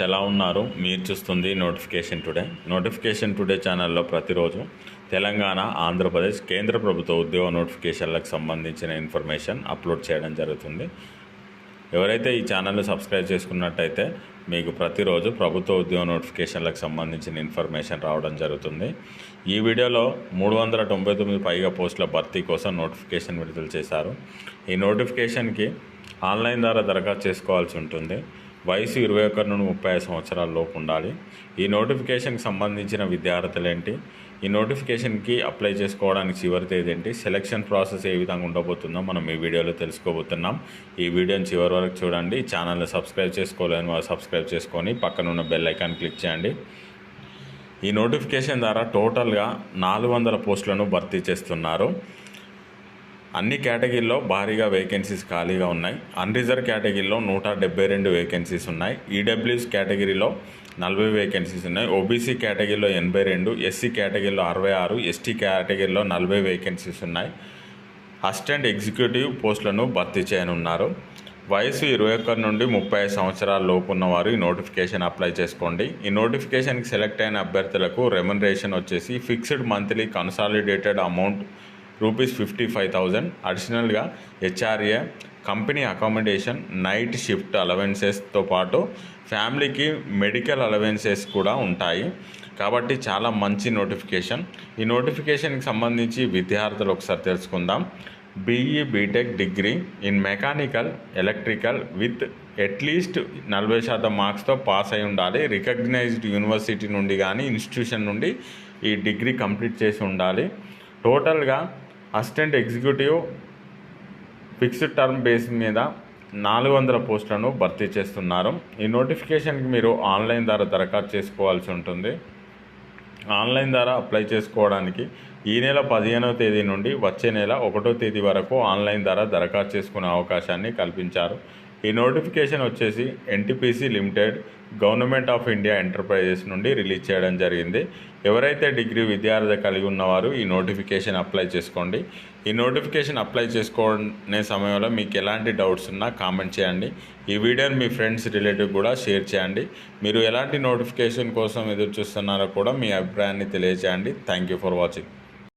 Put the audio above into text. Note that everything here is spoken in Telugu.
ఫ్రెండ్స్ ఎలా ఉన్నారు? మీరు చూస్తుంది నోటిఫికేషన్ టుడే. నోటిఫికేషన్ టుడే ఛానల్లో ప్రతిరోజు తెలంగాణ ఆంధ్రప్రదేశ్ కేంద్ర ప్రభుత్వ ఉద్యోగ నోటిఫికేషన్లకు సంబంధించిన ఇన్ఫర్మేషన్ అప్లోడ్ చేయడం జరుగుతుంది. ఎవరైతే ఈ ఛానల్ని సబ్స్క్రైబ్ చేసుకున్నట్టయితే మీకు ప్రతిరోజు ప్రభుత్వ ఉద్యోగ నోటిఫికేషన్లకు సంబంధించిన ఇన్ఫర్మేషన్ రావడం జరుగుతుంది. ఈ వీడియోలో మూడు వందల తొంభై తొమ్మిది పైగా పోస్టుల భర్తీ కోసం నోటిఫికేషన్ విడుదల చేశారు. ఈ నోటిఫికేషన్కి ఆన్లైన్ ద్వారా దరఖాస్తు చేసుకోవాల్సి ఉంటుంది. వయసు ఇరవై ఒకటి నుండి ముప్పై ఐదు సంవత్సరాల లోపు ఉండాలి. ఈ నోటిఫికేషన్కి సంబంధించిన విద్యార్థులు ఏంటి? ఈ నోటిఫికేషన్కి అప్లై చేసుకోవడానికి చివరి తేదీ ఏంటి? సెలక్షన్ ప్రాసెస్ ఏ విధంగా ఉండబోతుందో మనం ఈ వీడియోలో తెలుసుకోబోతున్నాం. ఈ వీడియోని చివరి వరకు చూడండి. ఈ ఛానల్ని సబ్స్క్రైబ్ చేసుకోలేని వారు సబ్స్క్రైబ్ చేసుకొని పక్కనున్న బెల్ ఐకాన్ క్లిక్ చేయండి. ఈ నోటిఫికేషన్ ద్వారా టోటల్గా నాలుగు వందల పోస్టులను భర్తీ చేస్తున్నారు. అన్ని కేటగిరీలో భారీగా వేకెన్సీస్ ఖాళీగా ఉన్నాయి. అన్రిజర్వ్ కేటగిరీలో నూట డెబ్బై రెండు వేకెన్సీస్ ఉన్నాయి. ఈడబ్ల్యూఎస్ కేటగిరీలో నలభై వేకెన్సీస్ ఉన్నాయి. ఓబీసీ కేటగిరీలో ఎనభై రెండు ఎస్సీ కేటగిరీలో అరవై ఆరు ఎస్టీ కేటగిరీలో నలభై వేకెన్సీస్ ఉన్నాయి. అసిస్టెంట్ ఎగ్జిక్యూటివ్ పోస్టులను భర్తీ చేయనున్నారు. వయసు ఇరవై ఒక్కరి నుండి ముప్పై ఐదు సంవత్సరాల లోపు ఉన్నవారు ఈ నోటిఫికేషన్ అప్లై చేసుకోండి. ఈ నోటిఫికేషన్కి సెలెక్ట్ అయిన అభ్యర్థులకు రెమ్యునరేషన్ వచ్చేసి fixed monthly consolidated amount rupees fifty five thousand అడిషనల్గా HRA company accommodation night shift అలవెన్సెస్తో పాటు ఫ్యామిలీకి మెడికల్ అలవెన్సెస్ కూడా ఉంటాయి. కాబట్టి చాలా మంచి నోటిఫికేషన్ ఈ నోటిఫికేషన్కి సంబంధించి విద్యార్థులు ఒకసారి తెలుసుకుందాం. BE BTech degree in mechanical electrical with at least నలభై శాతం మార్క్స్తో పాస్ అయి ఉండాలి. రికగ్నైజ్డ్ యూనివర్సిటీ నుండి కానీ ఇన్స్టిట్యూషన్ నుండి ఈ డిగ్రీ కంప్లీట్ చేసి ఉండాలి. టోటల్గా assistant executive fixed term base మీద నాలుగు వందల పోస్టులను భర్తీ చేస్తున్నారు. ఈ నోటిఫికేషన్కి మీరు ఆన్లైన్ ద్వారా దరఖాస్తు చేసుకోవాల్సి ఉంటుంది. ఆన్లైన్ ద్వారా అప్లై చేసుకోవడానికి ఈ నెల పదిహేనవ తేదీ నుండి వచ్చే నెల ఒకటో తేదీ వరకు ఆన్లైన్ ద్వారా దరఖాస్తు చేసుకునే అవకాశాన్ని కల్పించారు. ఈ నోటిఫికేషన్ వచ్చేసి NTPC limited government of India enterprises నుండి రిలీజ్ చేయడం జరిగింది. ఎవరైతే డిగ్రీ విద్యార్థి కలిగి ఉన్నవారు ఈ నోటిఫికేషన్ అప్లై చేసుకోండి. ఈ నోటిఫికేషన్ అప్లై చేసుకునే సమయంలో మీకు ఎలాంటి డౌట్స్ ఉన్నా కామెంట్ చేయండి. ఈ వీడియోని మీ ఫ్రెండ్స్ రిలేటివ్ కూడా షేర్ చేయండి. మీరు ఎలాంటి నోటిఫికేషన్ కోసం ఎదురు చూస్తున్నారో కూడా మీ అభిప్రాయాన్ని తెలియజేయండి. Thank you for watching.